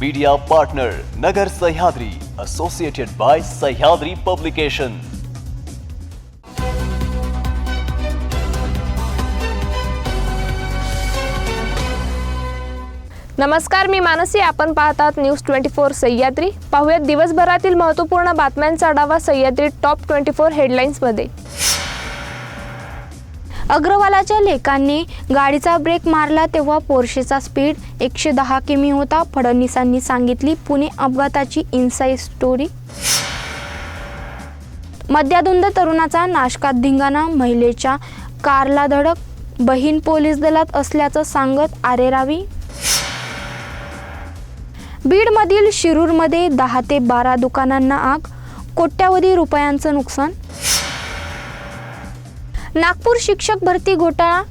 Media partner Nagar Sahyadri associated by Sahyadri publication नमस्कार मी मानसी. आपण पाहतात न्यूज ट्वेंटी फोर सह्याद्री. पाहूयात दिवसभरातील महत्त्वपूर्ण बातम्यांचा आढावा सह्याद्री टॉप ट्वेंटी फोर हेडलाईन्समध्ये अग्रवालाच्या लेखांनी गाडीचा ब्रेक मारला तेव्हा पोर्शेचा स्पीड एकशे दहा किमी होता. फडणवीसांनी सांगितली पुणे अपघाताची इन्साईड स्टोरी मद्याधुंद तरुणाचा नाशकात धिंगाणा महिलेच्या कारला धडक बहीण पोलीस दलात असल्याचं सांगत आरेरावी बीडमधील शिरूरमध्ये दहा ते बारा दुकानांना आग कोट्यावधी रुपयांचं नुकसान नागपूर शिक्षक भरती घोटाळा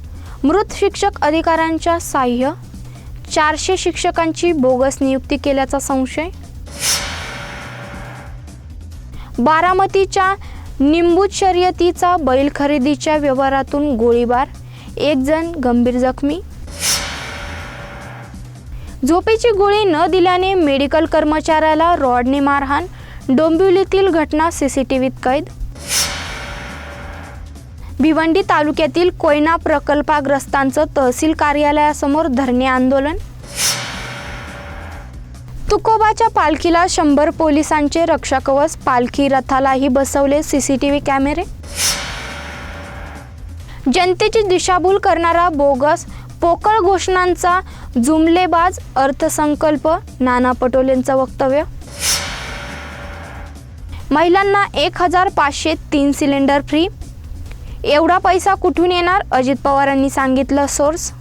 मृत शिक्षक अधिकाऱ्यांच्या साह्य चारशे शिक्षकांची बोगस नियुक्ती केल्याचा संशय. बारामतीच्या निंबूत शर्यतीचा बैल खरेदीच्या व्यवहारातून गोळीबार एक जण गंभीर जखमी. झोपेची गोळी न दिल्याने मेडिकल कर्मचाऱ्याला रॉडने मारहाण डोंबिवलीतील घटना सीसीटीव्हीत कैद. भिवंडी तालुक्यातील कोयना प्रकल्पाग्रस्तांचं तहसील कार्यालयासमोर धरणे आंदोलन? तुकोबाच्या पालखीला शंभर पोलिसांचे रक्षाकवच पालखी रथालाही बसवले सीसीटीव्ही कॅमेरे? जनतेची दिशाभूल करणारा बोगस पोकळ घोषणांचा जुमलेबाज अर्थसंकल्प नाना पटोलेंचं वक्तव्य? महिलांना एक हजार पाचशे तीन सिलेंडर फ्री एवढा पैसा कुठून येणार? अजित पवारांनी सांगितलं सोर्स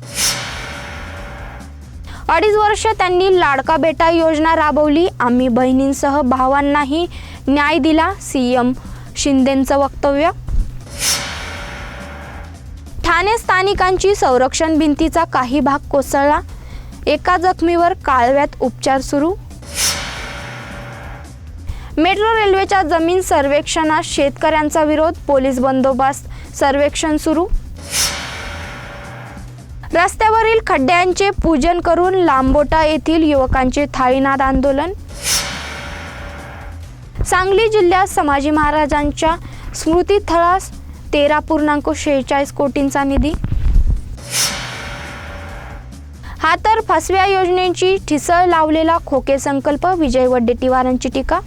अडीच वर्ष त्यांनी लाडका बेटा योजना राबवली. आम्ही बहिणींसह भावांनाही न्याय दिला सीएम शिंदेंचं वक्तव्य. ठाणे स्थानिकांची संरक्षण भिंतीचा काही भाग कोसळला. एका जखमीवर काळव्यात उपचार सुरू. मेट्रो रेल्वेच्या जमीन सर्वेक्षणात शेतकऱ्यांचा विरोध पोलीस बंदोबस्त सर्वेक्षण सुरू. रस्त्यावरील खड्ड्यांचे पूजन करून लांबोटा येथील युवकांचे थाळीनाद आंदोलन. सांगली जिल्ह्यात संभाजी महाराजांच्या स्मृतीस्थळास तेरा पूर्णांक शेहेचाळीस कोटींचा निधी. हा तर फसव्या योजनेची ठिसळ लावलेला खोके संकल्प विजय वडेट्टीवारांची टीका.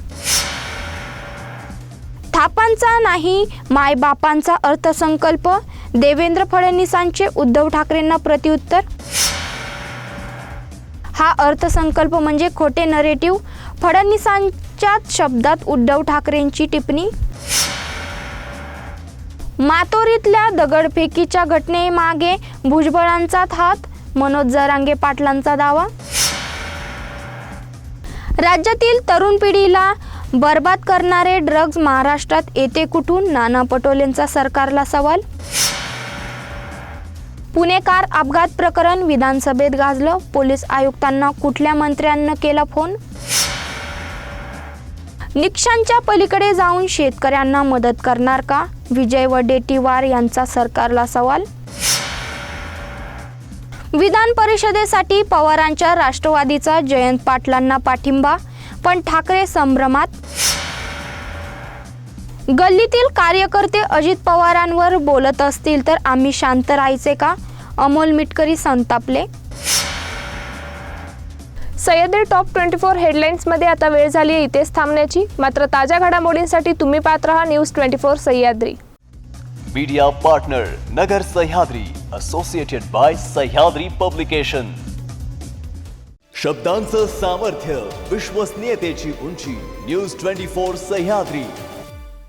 मुलांचा नाही मायबापांचा अर्थसंकल्प? देवेंद्र फडणवीसांचे उद्धव ठाकरेंना प्रत्युत्तर? हा अर्थसंकल्प म्हणजे खोटे नरेटिव्ह फडणवीसांच्याच शब्दात उद्धव ठाकरेंची टिप्पणी? मातोरीतल्या दगडफेकीच्या घटनेमागे भुजबळांचाच हात? मनोज जरांगे पाटलांचा दावा? राज्यातील तरुण पिढीला बर्बाद करणारे ड्रग्ज महाराष्ट्रात येते कुठून? नाना पटोलेंचा सरकारला सवाल. पुणे कार अपघात प्रकरण विधानसभेत गाजलं. पोलीस आयुक्तांना कुठल्या मंत्र्यांना केला फोन? निकषांच्या पलीकडे जाऊन शेतकऱ्यांना मदत करणार का? विजय वडेट्टीवार यांचा सरकारला सवाल. विधान परिषदेसाठी पवारांच्या राष्ट्रवादीचा जयंत पाटलांना पाठिंबा. पण ठाकरे संभ्रमात गल्लीतील कार्यकर्ते अजित पवारांवर बोलत असतील तर आम्ही शांत राहायचे का? अमोल मिटकरी संतापले. सह्याद्री टॉप ट्वेंटी फोर हेडलाईन्समध्ये आता वेळ झाली आहे इथेच थांबण्याची. मात्र ताज्या घडामोडींसाठी तुम्ही पाहत राहा news twenty four Sahyadri. Media partner Nagar Sahyadri associated by Sahyadri publication शब्दांचं सामर्थ्य विश्वसनीयतेची उंची न्यूज ट्वेंटी फोर सह्याद्री.